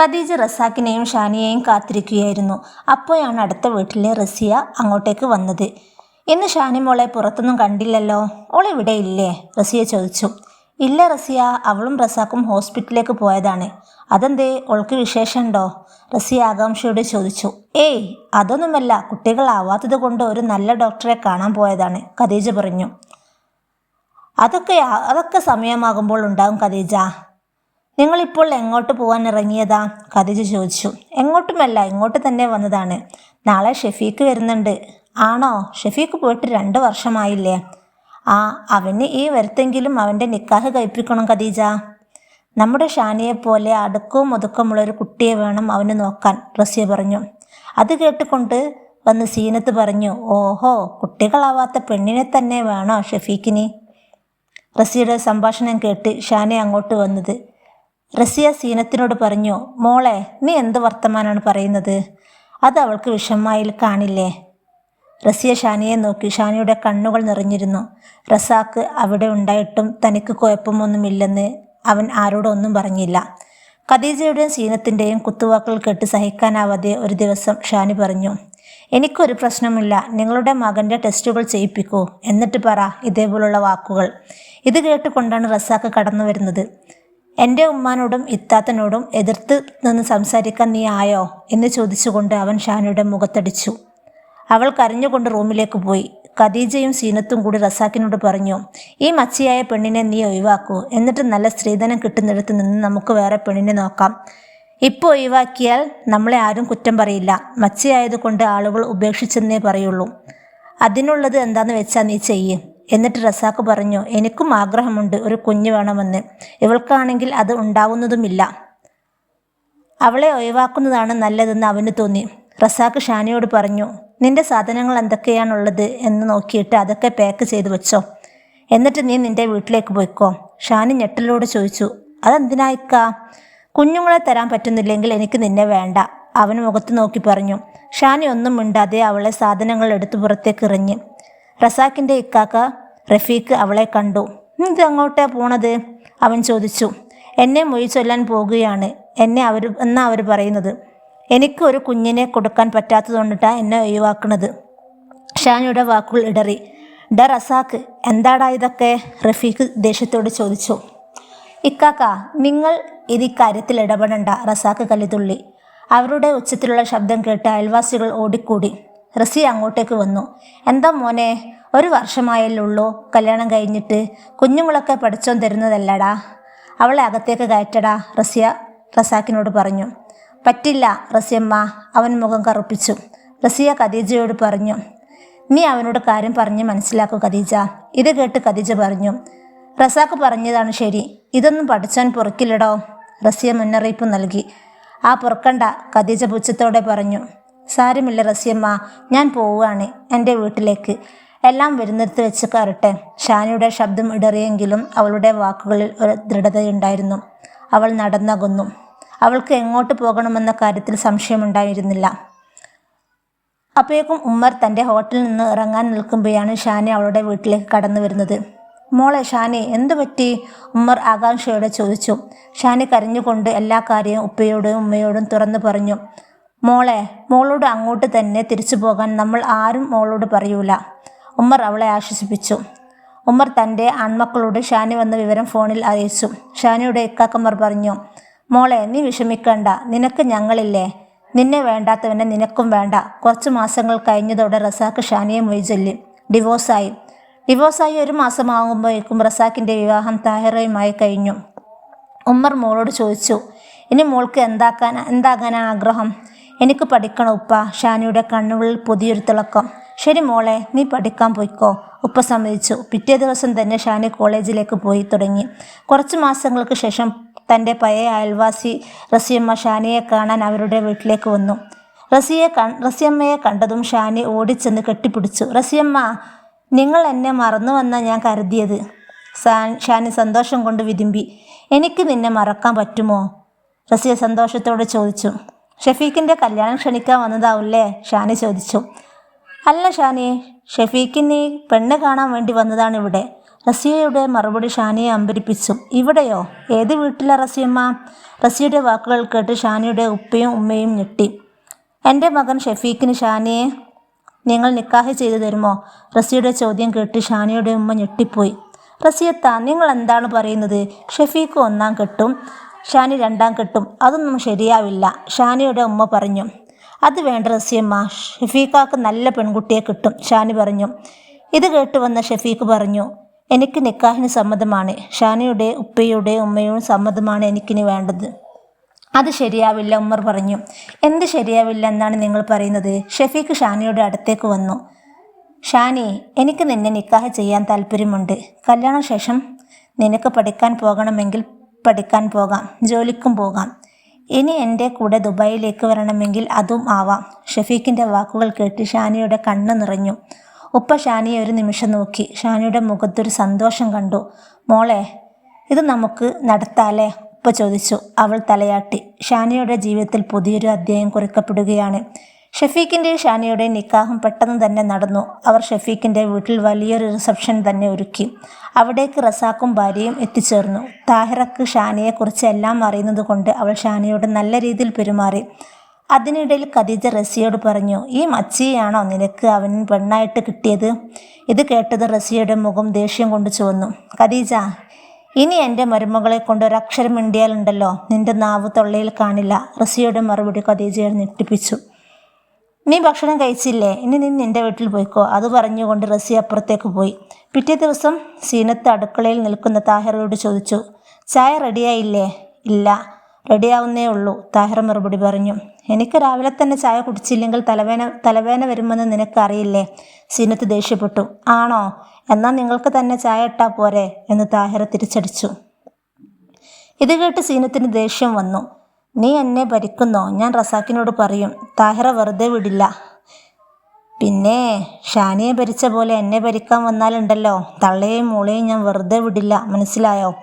ഖദീജ റസാക്കിനെയും ഷാനിയെയും കാത്തിരിക്കുകയായിരുന്നു. അപ്പോഴാണ് അടുത്ത വീട്ടിലെ റസിയ അങ്ങോട്ടേക്ക് വന്നത്. ഇന്ന് ഷാനി മോളെ പുറത്തൊന്നും കണ്ടില്ലല്ലോ. ഓൾ ഇവിടെ ഇല്ലേ റസിയ ചോദിച്ചു. ഇല്ല റസിയ. അവളും റസാക്കും ഹോസ്പിറ്റലിലേക്ക് പോയതാണ്. അതെന്തേ? ഓൾക്ക് വിശേഷമുണ്ടോ? റസിയ ആകാംക്ഷയോട് ചോദിച്ചു. ഏയ് അതൊന്നുമല്ല. കുട്ടികളാവാത്തത് കൊണ്ട് ഒരു നല്ല ഡോക്ടറെ കാണാൻ പോയതാണ് ഖദീജ പറഞ്ഞു. അതൊക്കെ അതൊക്കെ സമയമാകുമ്പോൾ ഉണ്ടാകും ഖദീജ. നിങ്ങളിപ്പോൾ എങ്ങോട്ട് പോകാൻ ഇറങ്ങിയതാ? ഖദീജ ചോദിച്ചു. എങ്ങോട്ടുമല്ല ഇങ്ങോട്ട് തന്നെ വന്നതാണ്. നാളെ ഷെഫീക്ക് വരുന്നുണ്ട്. ആണോ? ഷെഫീക്ക് പോയിട്ട് രണ്ട് വർഷമായില്ലേ? ആ അവന് ഈ വരുത്തെങ്കിലും അവന്റെ നിക്കാഹ് കഴിപ്പിക്കണം ഖദീജ നമ്മുടെ ഷാനിയെ പോലെ അടുക്കവും ഒതുക്കമുള്ള ഒരു കുട്ടിയെ വേണം അവന് നോക്കാൻ റസിയ പറഞ്ഞു. അത് കേട്ടുകൊണ്ട് വന്ന് സീനത്ത് പറഞ്ഞു ഓഹോ കുട്ടികളാവാത്ത പെണ്ണിനെ തന്നെ വേണോ ഷെഫീക്കിന് റസിയുടെ സംഭാഷണം കേട്ട് ഷാനെ അങ്ങോട്ട് വന്നത്. റസിയ സീനത്തിനോട് പറഞ്ഞു മോളെ നീ എന്ത് വർത്തമാനാണ് പറയുന്നത്? അത് അവൾക്ക് വിഷമമായിൽ കാണില്ലേ? റസിയ ഷാനിയെ നോക്കി ഷാനിയുടെ കണ്ണുകൾ നിറഞ്ഞിരുന്നു. റസാക്ക് അവിടെ ഉണ്ടായിട്ടും തനിക്ക് കുഴപ്പമൊന്നുമില്ലെന്ന് അവൻ ആരോടൊന്നും പറഞ്ഞില്ല. ഖദീജയുടെയും സീനത്തിന്റെയും കുത്തുവാക്കുകൾ കേട്ട് സഹിക്കാനാവാതെ ഒരു ദിവസം ഷാനി പറഞ്ഞു എനിക്കൊരു പ്രശ്നമില്ല. നിങ്ങളുടെ മകന്റെ ടെസ്റ്റുകൾ ചെയ്യിപ്പിക്കൂ. എന്നിട്ട് പറ ഇതേപോലുള്ള വാക്കുകൾ. ഇത് കേട്ടുകൊണ്ടാണ് റസാക്ക് കടന്നു വരുന്നത് എന്റെ ഉമ്മാനോടും ഇത്താത്തനോടും എതിർത്ത് നിന്ന് സംസാരിക്കാൻ നീ ആയോ? എന്ന് ചോദിച്ചുകൊണ്ട് അവൻ ഷാനയുടെ മുഖത്തടിച്ചു. അവൾ കരഞ്ഞുകൊണ്ട് റൂമിലേക്ക് പോയി. ഖദീജയും സീനത്തും കൂടി റസാക്കിനോട് പറഞ്ഞു ഈ മച്ചിയായ പെണ്ണിനെ നീ ഒഴിവാക്കൂ. എന്നിട്ട് നല്ല സ്ത്രീധനം കിട്ടുന്നിടത്ത് നിന്ന് നമുക്ക് വേറെ പെണ്ണിനെ നോക്കാം. ഇപ്പോൾ ഒഴിവാക്കിയാൽ നമ്മളെ ആരും കുറ്റം പറയില്ല. മച്ചിയായതുകൊണ്ട് ആളുകൾ ഉപേക്ഷിച്ചെന്നേ പറയുള്ളൂ. അതിനുള്ളത് എന്താണെന്ന് വെച്ചാൽ നീ ചെയ്യ്. എന്നിട്ട് റസാക്ക് പറഞ്ഞു എനിക്കും ആഗ്രഹമുണ്ട് ഒരു കുഞ്ഞ് വേണമെന്ന്. ഇവൾക്കാണെങ്കിൽ അത് ഉണ്ടാവുന്നതുമില്ല. അവളെ ഒഴിവാക്കുന്നതാണ് നല്ലതെന്ന് അവന് തോന്നി. റസാക്ക് ഷാനിയോട് പറഞ്ഞു നിന്റെ സാധനങ്ങൾ എന്തൊക്കെയാണുള്ളത് എന്ന് നോക്കിയിട്ട് അതൊക്കെ പാക്ക് ചെയ്ത് വെച്ചോ. എന്നിട്ട് നീ നിന്റെ വീട്ടിലേക്ക് പോയിക്കോ. ഷാനി ഞെട്ടലോട് ചോദിച്ചു അതെന്തിനായിക്കാ കുഞ്ഞുങ്ങളെ തരാൻ പറ്റുന്നില്ലെങ്കിൽ എനിക്ക് നിന്നെ വേണ്ട. അവൻ മുഖത്ത് നോക്കി പറഞ്ഞു. ഷാനി ഒന്നും മിണ്ടാതെ അവളെ സാധനങ്ങൾ എടുത്തു പുറത്തേക്ക് എറിഞ്ഞ്. റസാക്കിന്റെ ഇക്കാക്ക റഫീഖ് അവളെ കണ്ടു. "നീ ഇത് അങ്ങോട്ടാ പോണത്? അവൻ ചോദിച്ചു. എന്നെ മൊഴി ചൊല്ലാൻ പോകുകയാണ്. എന്നെ അവർ എന്നാ അവർ പറയുന്നത്? എനിക്ക് ഒരു കുഞ്ഞിനെ കൊടുക്കാൻ പറ്റാത്തതുകൊണ്ടിട്ടാ എന്നെ ഒഴിവാക്കുന്നത് ഷാനിയുടെ വാക്കുകൾ ഇടറി. ഡ റസാക്ക് എന്താടാ ഇതൊക്കെ? റഫീഖ് ദേഷ്യത്തോട് ചോദിച്ചു. ഇക്കാക്ക നിങ്ങൾ ഇത് ഇക്കാര്യത്തിൽ ഇടപെടണ്ട റസാക്ക് കലിതുള്ളി അവരുടെ ഉച്ചത്തിലുള്ള ശബ്ദം കേട്ട് അയൽവാസികൾ ഓടിക്കൂടി. റസി അങ്ങോട്ടേക്ക് വന്നു. എന്താ മോനെ ഒരു വർഷമായല്ലേ വർഷമായല്ലുള്ളൂ കല്യാണം കഴിഞ്ഞിട്ട് കുഞ്ഞുങ്ങളൊക്കെ പഠിച്ചോൻ തരുന്നതല്ലടാ അവളെ അകത്തേക്ക് കയറ്റടാ റസിയ റസാക്കിനോട് പറഞ്ഞു. പറ്റില്ല റസിയമ്മ അവൻ മുഖം കറുപ്പിച്ചു. റസിയ ഖദീജയോട് പറഞ്ഞു. നീ അവനോട് കാര്യം പറഞ്ഞ് മനസ്സിലാക്കൂ ഖദീജ. ഇത് കേട്ട് ഖദീജ പറഞ്ഞു. റസാക്ക് പറഞ്ഞതാണ് ശരി. ഇതൊന്നും പഠിച്ചാൻ പുറക്കില്ലടോ. റസിയ മുന്നറിയിപ്പ് നൽകി. ആ പൊറുക്കണ്ട ഖദീജ പുച്ഛത്തോടെ പറഞ്ഞു. സാരമില്ല റസിയമ്മ ഞാൻ പോവുകയാണ് എന്റെ വീട്ടിലേക്ക്. എല്ലാം വരുന്നിടത്ത് വെച്ച് കയറട്ടെ ഷാനിയുടെ ശബ്ദം ഇടറിയെങ്കിലും അവളുടെ വാക്കുകളിൽ ഒരു ദൃഢതയുണ്ടായിരുന്നു. അവൾ നടന്നകുന്നു. അവൾക്ക് എങ്ങോട്ട് പോകണമെന്ന കാര്യത്തിൽ സംശയമുണ്ടായിരുന്നില്ല. അപ്പോഴേക്കും ഉമ്മർ തന്റെ ഹോട്ടലിൽ നിന്ന് ഇറങ്ങാൻ നിൽക്കുമ്പോഴാണ് ഷാനി അവളുടെ വീട്ടിലേക്ക് കടന്നു വരുന്നത്. മോളെ ഷാനി എന്തു പറ്റി? ഉമ്മർ ആകാംക്ഷയോടെ ചോദിച്ചു. ഷാനി കരഞ്ഞുകൊണ്ട് എല്ലാ കാര്യവും ഉപ്പയോടും ഉമ്മയോടും തുറന്നു പറഞ്ഞു. മോളെ മോളോട് അങ്ങോട്ട് തന്നെ തിരിച്ചു പോകാൻ നമ്മൾ ആരും മോളോട് പറയൂല. ഉമ്മർ അവളെ ആശ്വസിപ്പിച്ചു. ഉമ്മർ തന്റെ ആൺമക്കളോട് ഷാനി വന്ന വിവരം ഫോണിൽ അറിയിച്ചു. ഷാനിയുടെ ഇക്കാക്കമ്മർ പറഞ്ഞു മോളെ നീ വിഷമിക്കണ്ട. നിനക്ക് ഞങ്ങളില്ലേ. നിന്നെ വേണ്ടാത്തവനെ നിനക്കും വേണ്ട. കുറച്ച് മാസങ്ങൾ കഴിഞ്ഞതോടെ റസാക്ക് ഷാനിയെ മൊഴി ചൊല്ലി. ഡിവോഴ്സായി. ഡിവോഴ്സായി ഒരു മാസമാകുമ്പോഴേക്കും റസാക്കിന്റെ വിവാഹം താഹിറയുമായി കഴിഞ്ഞു. ഉമ്മർ മോളോട് ചോദിച്ചു ഇനി മോൾക്ക് എന്താക്കാൻ എന്താകാനാണ് ആഗ്രഹം? എനിക്ക് പഠിക്കണം ഉപ്പ. ഷാനിയുടെ കണ്ണുകളിൽ പുതിയൊരു തിളക്കം. ശരി മോളെ നീ പഠിക്കാൻ പോയിക്കോ. ഉപ്പ സമ്മതിച്ചു. പിറ്റേ ദിവസം തന്നെ ഷാനി കോളേജിലേക്ക് പോയി തുടങ്ങി. കുറച്ച് മാസങ്ങൾക്ക് ശേഷം തന്റെ പഴയ അയൽവാസി റസിയമ്മ ഷാനിയെ കാണാൻ അവരുടെ വീട്ടിലേക്ക് വന്നു. റസിയെ കൺ റസിയമ്മയെ കണ്ടതും ഷാനി ഓടിച്ചെന്ന് കെട്ടിപ്പിടിച്ചു. റസിയമ്മ നിങ്ങൾ എന്നെ മറന്നു വന്നാൽ ഞാൻ കരുതിയത്? ഷാനി സന്തോഷം കൊണ്ട് വിതുമ്പി. എനിക്ക് നിന്നെ മറക്കാൻ പറ്റുമോ? റസിയ സന്തോഷത്തോടെ ചോദിച്ചു. ഷഫീഖിന്റെ കല്യാണം ക്ഷണിക്കാൻ വന്നതാവില്ലേ? ഷാനി ചോദിച്ചു. അല്ല ഷാനി ഷഫീഖിന് പെണ്ണ് കാണാൻ വേണ്ടി വന്നതാണ് ഇവിടെ. റസിയയുടെ മറുപടി ഷാനിയെ അമ്പരിപ്പിച്ചു. ഇവിടെയോ? ഏത് വീട്ടിലെ റസിയമ്മ? റസിയുടെ വാക്കുകൾ കേട്ട് ഷാനിയുടെ ഉപ്പയും ഉമ്മയും ഞെട്ടി. എന്റെ മകൻ ഷെഫീഖിന് ഷാനിയെ നിങ്ങൾ നിക്കാഹ് ചെയ്തു തരുമോ? റസിയുടെ ചോദ്യം കേട്ട് ഷാനിയുടെ ഉമ്മ ഞെട്ടിപ്പോയി. റസിയത്ത നിങ്ങൾ എന്താണ് പറയുന്നത്? ഷെഫീഖ് ഒന്നാം കെട്ടും. ഷാനി രണ്ടാം കെട്ടും. അതൊന്നും ശരിയാവില്ല. ഷാനിയുടെ ഉമ്മ പറഞ്ഞു അത് വേണ്ട റസിയമ്മ. ഷെഫീഖാക്ക് നല്ല പെൺകുട്ടിയെ കിട്ടും ഷാനി പറഞ്ഞു. ഇത് കേട്ട് വന്ന ഷെഫീഖ് പറഞ്ഞു എനിക്ക് നിക്കാഹിന് സമ്മതമാണ്. ഷാനിയുടെ ഉപ്പയുടെ ഉമ്മയുടെ സമ്മതമാണ് എനിക്കിനി വേണ്ടത്. അത് ശരിയാവില്ല ഉമ്മർ പറഞ്ഞു. എന്ത് ശരിയാവില്ല എന്നാണ് നിങ്ങൾ പറയുന്നത്? ഷെഫീഖ് ഷാനിയുടെ അടുത്തേക്ക് വന്നു. ഷാനി എനിക്ക് നിന്നെ നിക്കാഹ് ചെയ്യാൻ താല്പര്യമുണ്ട്. കല്യാണ ശേഷം നിനക്ക് പഠിക്കാൻ പോകണമെങ്കിൽ പഠിക്കാൻ പോകാം ജോലിക്കും പോകാം. ഇനി എന്റെ കൂടെ ദുബായിലേക്ക് വരണമെങ്കിൽ അതും ആവാം. ഷഫീഖിന്റെ വാക്കുകൾ കേട്ട് ഷാനിയുടെ കണ്ണ് നിറഞ്ഞു. ഉപ്പ ഷാനിയെ ഒരു നിമിഷം നോക്കി. ഷാനിയുടെ മുഖത്തൊരു സന്തോഷം കണ്ടു. മോളെ ഇത് നമുക്ക് നടത്താലേ? ഉപ്പ ചോദിച്ചു. അവൾ തലയാട്ടി. ഷാനിയുടെ ജീവിതത്തിൽ പുതിയൊരു അധ്യായം കുറിക്കപ്പെടുകയാണ്. ഷഫീഖിന്റെയും ഷാനിയുടെയും നിക്കാഹും പെട്ടെന്ന് തന്നെ നടന്നു. അവർ ഷഫീഖിന്റെ വീട്ടിൽ വലിയൊരു റിസപ്ഷൻ തന്നെ ഒരുക്കി. അവിടേക്ക് റസാക്കും ഭാര്യയും എത്തിച്ചേർന്നു. താഹിറക്ക് ഷാനിയെക്കുറിച്ച് എല്ലാം അറിയുന്നത് കൊണ്ട് അവൾ ഷാനിയോട് നല്ല രീതിയിൽ പെരുമാറി. അതിനിടയിൽ ഖദീജ റസിയോട് പറഞ്ഞു ഈ മച്ചിയാണോ നിനക്ക് അവൻ പെണ്ണായിട്ട് കിട്ടിയത്? ഇത് കേട്ടത് റസിയുടെ മുഖം ദേഷ്യം കൊണ്ട് ചുവന്നു. ഖദീജ ഇനി എന്റെ മരുമകളെ കൊണ്ട് ഒരു അക്ഷരം മിണ്ടിയാലുണ്ടല്ലോ. നിന്റെ നാവ് തൊള്ളയിൽ കാണില്ല. റസിയുടെ മറുപടി ഖദീജയെ ഞെട്ടിപ്പിച്ചു. നീ ഭക്ഷണം കഴിച്ചില്ലേ? ഇനി നീ നിന്റെ വീട്ടിൽ പോയിക്കോ. അത് പറഞ്ഞുകൊണ്ട് റസി അപ്പുറത്തേക്ക് പോയി. പിറ്റേ ദിവസം സീനത്ത് അടുക്കളയിൽ നിൽക്കുന്ന താഹിറയോട് ചോദിച്ചു ചായ റെഡിയായില്ലേ? ഇല്ല റെഡിയാവുന്നേ ഉള്ളൂ താഹിർ മറുപടി പറഞ്ഞു. എനിക്ക് രാവിലെ തന്നെ ചായ കുടിച്ചില്ലെങ്കിൽ തലവേന തലവേന വരുമെന്ന് നിനക്കറിയില്ലേ? സീനത്ത് ദേഷ്യപ്പെട്ടു. ആണോ? എന്നാൽ നിങ്ങൾക്ക് തന്നെ ചായ ഇട്ടാ പോരെ എന്ന് താഹിറ തിരിച്ചടിച്ചു. ഇത് കേട്ട് സീനത്തിന് ദേഷ്യം വന്നു. നീ എന്നെ ഭരിക്കുന്നോ? ഞാൻ റസാക്കിനോട് പറയും താഹിറ വെറുതെ വിടില്ല. പിന്നെ ഷാനിയെ ഭരിച്ച പോലെ എന്നെ ഭരിക്കാൻ വന്നാലുണ്ടല്ലോ. തള്ളയെയും മോളെയും ഞാൻ വെറുതെ വിടില്ല. മനസ്സിലായോ?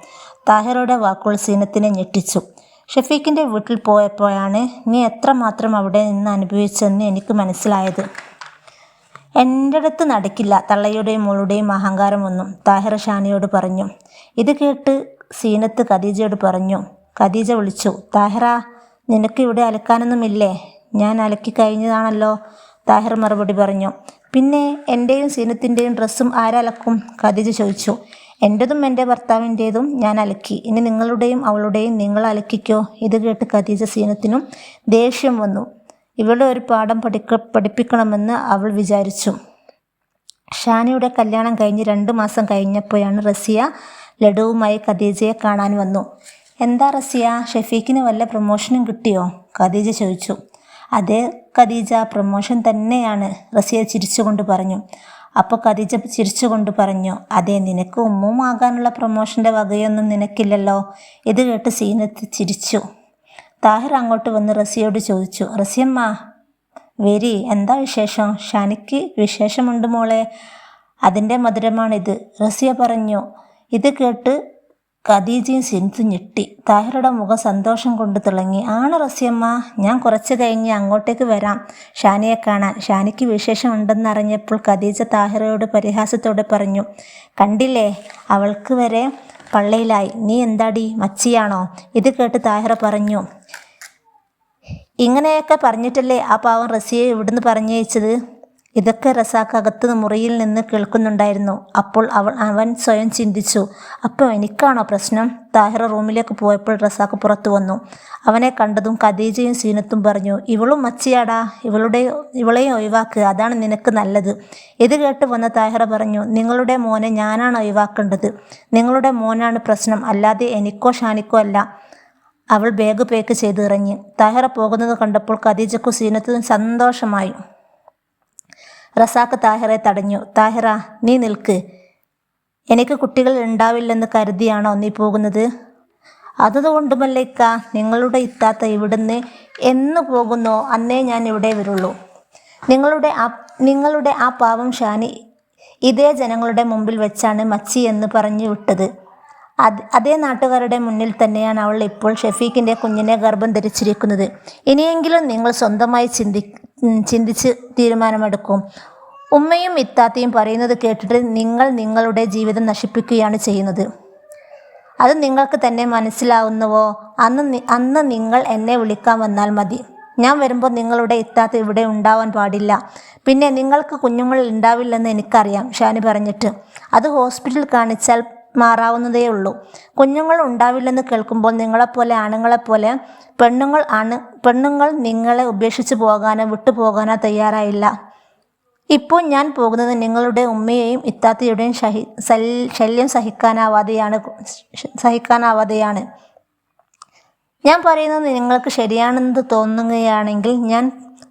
താഹിറയുടെ വാക്കുകൾ സീനത്തിനെ ഞെട്ടിച്ചു. ഷഫീഖിന്റെ വീട്ടിൽ പോയപ്പോഴാണ് നീ എത്രമാത്രം അവിടെ നിന്ന് അനുഭവിച്ചെന്ന് എനിക്ക് മനസ്സിലായത്. എന്റെ അടുത്ത് നടക്കില്ല. തള്ളയുടെയും മോളുടെയും അഹങ്കാരമൊന്നും താഹിറ ഷാനിയോട് പറഞ്ഞു. ഇത് കേട്ട് സീനത്ത് ഖദീജയോട് പറഞ്ഞു ഖദീജ വിളിച്ചു താഹിറ നിനക്ക് ഇവിടെ അലക്കാനൊന്നുമില്ലേ? ഞാൻ അലക്കി കഴിഞ്ഞതാണല്ലോ താഹിർ മറുപടി പറഞ്ഞു. പിന്നെ എന്റെയും സീനത്തിന്റെയും ഡ്രസ്സും ആരലക്കും ഖദീജ ചോദിച്ചു. എന്റെതും എന്റെ ഭർത്താവിന്റേതും ഞാൻ അലക്കി. ഇനി നിങ്ങളുടെയും അവളുടെയും നിങ്ങൾ അലക്കിക്കോ. ഇത് കേട്ട് ഖദീജ സീനത്തിനും ദേഷ്യം വന്നു. ഇവളുടെ ഒരു പാഠം പഠിക്ക പഠിപ്പിക്കണമെന്ന് അവൾ വിചാരിച്ചു. ഷാനിയുടെ കല്യാണം കഴിഞ്ഞ് രണ്ട് മാസം കഴിഞ്ഞപ്പോഴാണ് റസിയ ലഡുവുമായി ഖദീജയെ കാണാൻ വന്നു. എന്താ റസിയ ഷെഫീഖിന് വല്ല പ്രൊമോഷനും കിട്ടിയോ? ഖദീജ ചോദിച്ചു. അതെ ഖദീജ പ്രൊമോഷൻ തന്നെയാണ് റസിയ ചിരിച്ചുകൊണ്ട് പറഞ്ഞു. അപ്പോൾ ഖദീജ ചിരിച്ചുകൊണ്ട് പറഞ്ഞു അതെ നിനക്ക് ഉമ്മും ആകാനുള്ള പ്രൊമോഷന്റെ വകയൊന്നും നിനക്കില്ലല്ലോ? ഇത് കേട്ട് സീനത്ത് ചിരിച്ചു. താഹിർ അങ്ങോട്ട് വന്ന് റസിയോട് ചോദിച്ചു റസിയമ്മ വെരി എന്താ വിശേഷം? ഷാനിക്ക് വിശേഷമുണ്ട് മോളെ അതിന്റെ മധുരമാണിത്. റസിയ പറഞ്ഞു ഇത് കേട്ട് ഖദീജയും സെൻസ് ഞെട്ടി. താഹിറുടെ മുഖം സന്തോഷം കൊണ്ട് തിളങ്ങി. ആണ് റസിയമ്മ ഞാൻ കുറച്ച് കഴിഞ്ഞ് അങ്ങോട്ടേക്ക് വരാം. ഷാനിയെ കാണാൻ. ഷാനിക്ക് വിശേഷം ഉണ്ടെന്നറിഞ്ഞപ്പോൾ ഖദീജ താഹിറയോട് പരിഹാസത്തോടെ പറഞ്ഞു. കണ്ടില്ലേ അവൾക്ക് വരെ പള്ളയിലായി. നീ എന്താടി മച്ചിയാണോ? ഇത് കേട്ട് താഹിറ പറഞ്ഞു. ഇങ്ങനെയൊക്കെ പറഞ്ഞിട്ടല്ലേ ആ പാവം റസിയെ ഇവിടുന്ന് പറഞ്ഞയച്ചത്? ഇതൊക്കെ റസാക്ക് അകത്ത് മുറിയിൽ നിന്ന് കേൾക്കുന്നുണ്ടായിരുന്നു. അപ്പോൾ അവൾ അവൻ സ്വയം ചിന്തിച്ചു അപ്പോൾ എനിക്കാണോ പ്രശ്നം? താഹിറ റൂമിലേക്ക് പോയപ്പോൾ റസാക്ക് പുറത്തു വന്നു. അവനെ കണ്ടതും ഖദീജയും സീനത്തും പറഞ്ഞു ഇവളും മച്ചിയാടാ ഇവളുടെ ഇവളെയും ഒഴിവാക്കുക അതാണ് നിനക്ക് നല്ലത്. ഇത് കേട്ട് വന്ന താഹിറ പറഞ്ഞു നിങ്ങളുടെ മോനെ ഞാനാണ് ഒഴിവാക്കേണ്ടത്. നിങ്ങളുടെ മോനാണ് പ്രശ്നം അല്ലാതെ എനിക്കോ ഷാനിക്കോ അല്ല. അവൾ ബാഗ് പേക്ക് ചെയ്തിറങ്ങി. താഹിറ പോകുന്നത് കണ്ടപ്പോൾ ഖദീജക്കും സീനത്തും സന്തോഷമായി. റസാക്ക് താഹിറെ തടഞ്ഞു. താഹിറ നീ നിൽക്ക്. എനിക്ക് കുട്ടികൾ ഉണ്ടാവില്ലെന്ന് കരുതിയാണോ നീ പോകുന്നത്? അതുകൊണ്ടുമല്ലേക്ക നിങ്ങളുടെ ഇത്താത്ത ഇവിടുന്ന് എന്ന് പോകുന്നോ? അന്നേ ഞാൻ ഇവിടെ വരുള്ളൂ. നിങ്ങളുടെ ആ നിങ്ങളുടെ ആ പാവം ഷാനി ഇതേ ജനങ്ങളുടെ മുമ്പിൽ വെച്ചാണ് മച്ചി എന്ന് പറഞ്ഞു വിട്ടത്. അത് അതേ നാട്ടുകാരുടെ മുന്നിൽ തന്നെയാണ് അവൾ ഇപ്പോൾ ഷെഫീഖിന്റെ കുഞ്ഞിനെ ഗർഭം ധരിച്ചിരിക്കുന്നത്. ഇനിയെങ്കിലും നിങ്ങൾ സ്വന്തമായി ചിന്തി ചിന്തിച്ച് തീരുമാനമെടുക്കും. ഉമ്മയും ഇത്താത്തയും പറയുന്നത് കേട്ടിട്ട് നിങ്ങൾ നിങ്ങളുടെ ജീവിതം നശിപ്പിക്കുകയാണ് ചെയ്യുന്നത്. അത് നിങ്ങൾക്ക് തന്നെ മനസ്സിലാവുന്നുവോ? അന്ന് അന്ന് നിങ്ങൾ എന്നെ വിളിക്കാൻ വന്നാൽ മതി. ഞാൻ വരുമ്പോൾ നിങ്ങളുടെ ഇത്താത്ത ഇവിടെ ഉണ്ടാവാൻ പാടില്ല. പിന്നെ നിങ്ങൾക്ക് കുഞ്ഞുങ്ങൾ ഉണ്ടാവില്ലെന്ന് എനിക്കറിയാം ഷാനി പറഞ്ഞിട്ട്. അത് ഹോസ്പിറ്റലിൽ കാണിച്ചാൽ മാറാവുന്നതേ ഉള്ളൂ കുഞ്ഞുങ്ങൾ ഉണ്ടാവില്ലെന്ന് കേൾക്കുമ്പോൾ നിങ്ങളെപ്പോലെ ആണുങ്ങളെപ്പോലെ പെണ്ണുങ്ങൾ ആണ് പെണ്ണുങ്ങൾ നിങ്ങളെ ഉപേക്ഷിച്ച് പോകാനോ വിട്ടുപോകാനോ തയ്യാറായില്ല. ഇപ്പോൾ ഞാൻ പോകുന്നത് നിങ്ങളുടെ ഉമ്മയെയും ഇത്താത്തയുടെയും ശഹി ശല്യം സഹിക്കാനാവാതെയാണ് സഹിക്കാനാവാതെയാണ്. ഞാൻ പറയുന്നത് നിങ്ങൾക്ക് ശരിയാണെന്ന് തോന്നുകയാണെങ്കിൽ ഞാൻ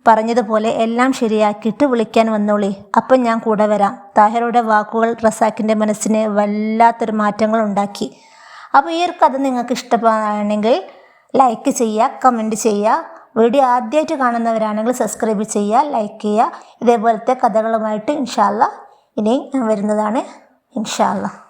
പറഞ്ഞതുപോലെ എല്ലാം ശരിയാക്കിയിട്ട് വിളിക്കാൻ വന്നോളി. അപ്പം ഞാൻ കൂടെ വരാം. താഹിറുടെ വാക്കുകൾ റസാക്കിന്റെ മനസ്സിന് വല്ലാത്തൊരു മാറ്റങ്ങൾ ഉണ്ടാക്കി. അപ്പോൾ ഈ ഒരു കഥ നിങ്ങൾക്ക് ഇഷ്ടപ്പെടുകയാണെങ്കിൽ ലൈക്ക് ചെയ്യുക കമന്റ് ചെയ്യുക. വീഡിയോ ആദ്യമായിട്ട് കാണുന്നവരാണെങ്കിൽ സബ്സ്ക്രൈബ് ചെയ്യുക ലൈക്ക് ചെയ്യുക. ഇതേപോലത്തെ കഥകളുമായിട്ട് ഇൻഷാല്ല ഇനിയും വരുന്നതാണ് ഇൻഷാല്ല